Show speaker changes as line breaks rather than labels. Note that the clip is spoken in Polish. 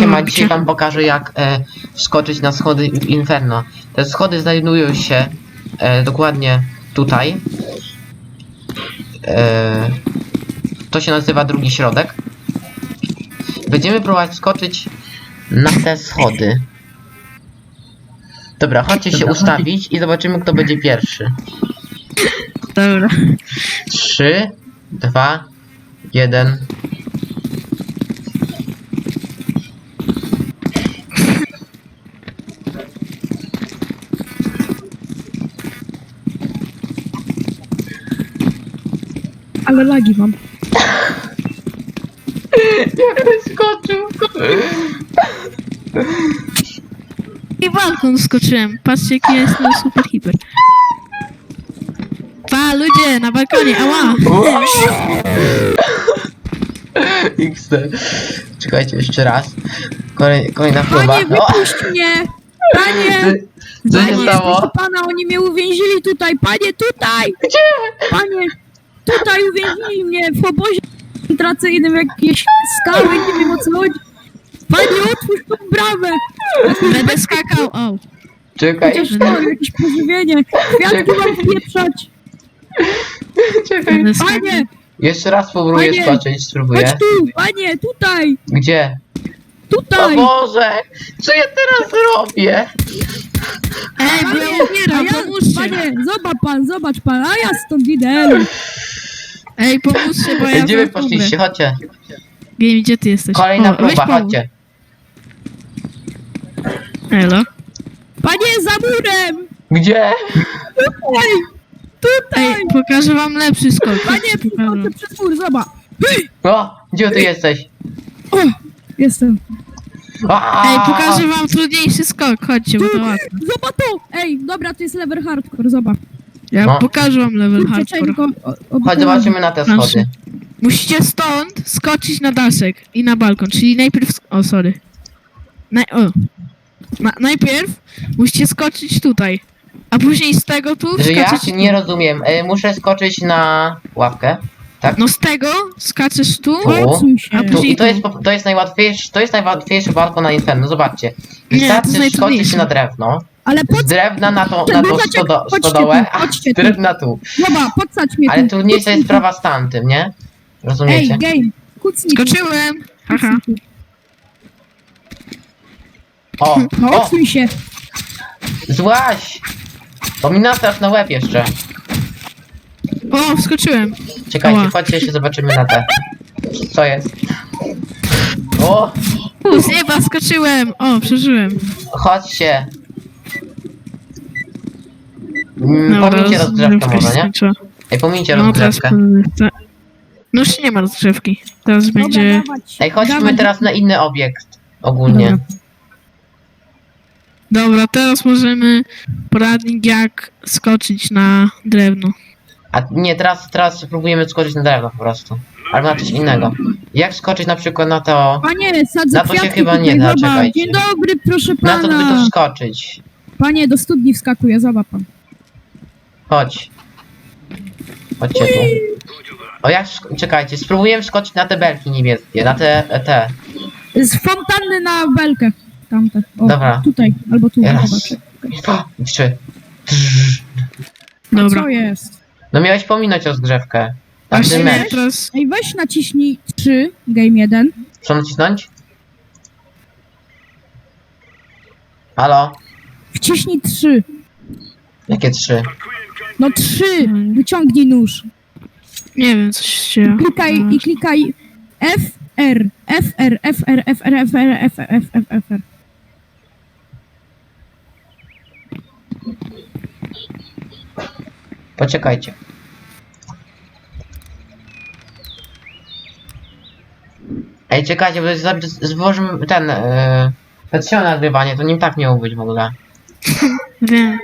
Siema,
robicie?
dzisiaj wam pokażę jak e, wskoczyć na schody Inferno. Te schody znajdują się e, dokładnie tutaj. E, to się nazywa drugi środek. Będziemy próbować wskoczyć na te schody. Dobra, chodźcie się ustawić i zobaczymy kto będzie pierwszy.
Dobra.
3, 2, 1.
Ale lagi mam.
Jak wyskoczył?
I balkon skoczyłem. Patrzcie jaki jest mój super hiper. Pa, ludzie, na balkonie, ała!
XD. Czekajcie jeszcze raz. Kolej, kolejna próba.
Panie,
O!
wypuść mnie! Panie!
Co się
Panie,
stało?
proszę pana, oni mnie uwięzili tutaj! Panie, tutaj!
Gdzie?
Panie, tutaj uwięzili mnie w obozie koncentracyjnym, jakieś skały, nie wiem o co chodzi. Panie, otwórz tą bramę!
Będę skakał, o.
Czekaj,
Chociaż to, jakieś pożywienie. Kwiatki mam pieprzać.
czekaj.
Będę skakał.
Panie,
Jeszcze raz spróbuję
Panie,
skoczyć, spróbuję.
chodź tu! Panie, tutaj!
Gdzie? O
Tutaj!
Boże! Co ja teraz robię?
Ej, bo ja
Panie,
umieram, pomóżcie.
panie, zobacz pan, zobacz pan, a ja stąd idę.
Ej, pomóżcie, bo ja
Gdzie wy poszliście? Chodźcie.
Game, gdzie ty jesteś?
Kolejna
O, weź
próba,
pomóż.
chodźcie.
Elo.
Panie, za murem!
Gdzie?
Tutaj! Tutaj!
Ej, pokażę wam lepszy skok.
Panie,
Pokażę.
przychodzę przez mur, zobacz.
O! Gdzie ty jesteś?
O, jestem.
Ej, pokażę wam trudniejszy skok, chodźcie, bo to łatwe.
Zobacz to! Ej, dobra, to jest level hardcore, zobacz.
Ja
No.
pokażę wam level
Kurczę,
hardcore.
czego- o-
Chodź, zobaczymy na te schody.
Musicie stąd skoczyć na daszek i na balkon, czyli najpierw... sk- O, sorry. Naj... O. Na, najpierw musicie skoczyć tutaj, a później z tego tu
Że ja się nie rozumiem. E, muszę skoczyć na ławkę. Tak?
No z tego skaczesz tu,
O.
Odsuń się.
A
Tu, I to jest, po- to jest najłatwiejszy, to jest najłatwiejszy balkon na Inferno, zobaczcie.
Nie, to
Wystarczy skoczyć na drewno,
Ale
z
pod...
drewna na tą, na tą stodo,
chodźcie
stodołę,
tu,
a
chodźcie
z
tu.
drewna tu.
Dobra, podsadź mnie
Ale
tu.
trudniejsza jest sprawa z tamtym, nie?
tu. Ej,
Rozumiecie?
game, kucnij tu,
skoczyłem.
Kucnij tu.
O,
No,
o,
odsuń się.
złaś! Bo mi nastrasz na łeb jeszcze.
O, wskoczyłem.
Czekajcie,
Ała.
chodźcie się zobaczymy na te. Co jest? O,
U, z nieba skoczyłem. O, przeżyłem.
chodźcie. Mm,
Dobra,
Pomińcie rozgrzewkę
rozgrzewka się
może, nie?
skończyła.
Ej, pomińcie
No teraz...
rozgrzewkę.
No już nie ma rozgrzewki. Teraz będzie...
dawać.
Ej, chodźmy teraz na inny obiekt. Ogólnie.
Dobra.
Dobra, teraz możemy poradnik jak skoczyć na drewno.
A nie, teraz, teraz spróbujemy skoczyć na drewno po prostu. Albo na coś innego. Jak skoczyć na przykład na to...
Panie, sadzę
Na to się
kwiatki
chyba nie
tutaj,
da, czekajcie.
Dzień dobry, proszę
Na to by tu
pana.
wskoczyć.
Panie, do studni wskakuje, zobacz pan.
Chodź. Chodźcie tu. O jak... sk- Czekajcie, spróbujemy wskoczyć na te belki niebieskie, na te... te.
Z fontanny na belkę. Tamte. O,
Dobra.
tutaj, albo tu,
Raz. Dwa, trzy.
Dobra.
Co jest?
No miałeś pominąć rozgrzewkę. Tamty
Właśnie
mecz.
teraz...
Ej, weź naciśnij 3, game 1.
Co nacisnąć? Halo?
Wciśnij 3.
Jakie trzy?
No 3.
Hmm.
Wyciągnij nóż.
Nie wiem, coś się...
Klikaj i klikaj F, R, F, R, F, R, F, R, F, R, F, F, F, F, R.
Poczekajcie. Ej, czekajcie, bo z- z- złożymy ten... Yy, patrzyłem na nagrywanie, to nim tak miało być w ogóle.
Wiem.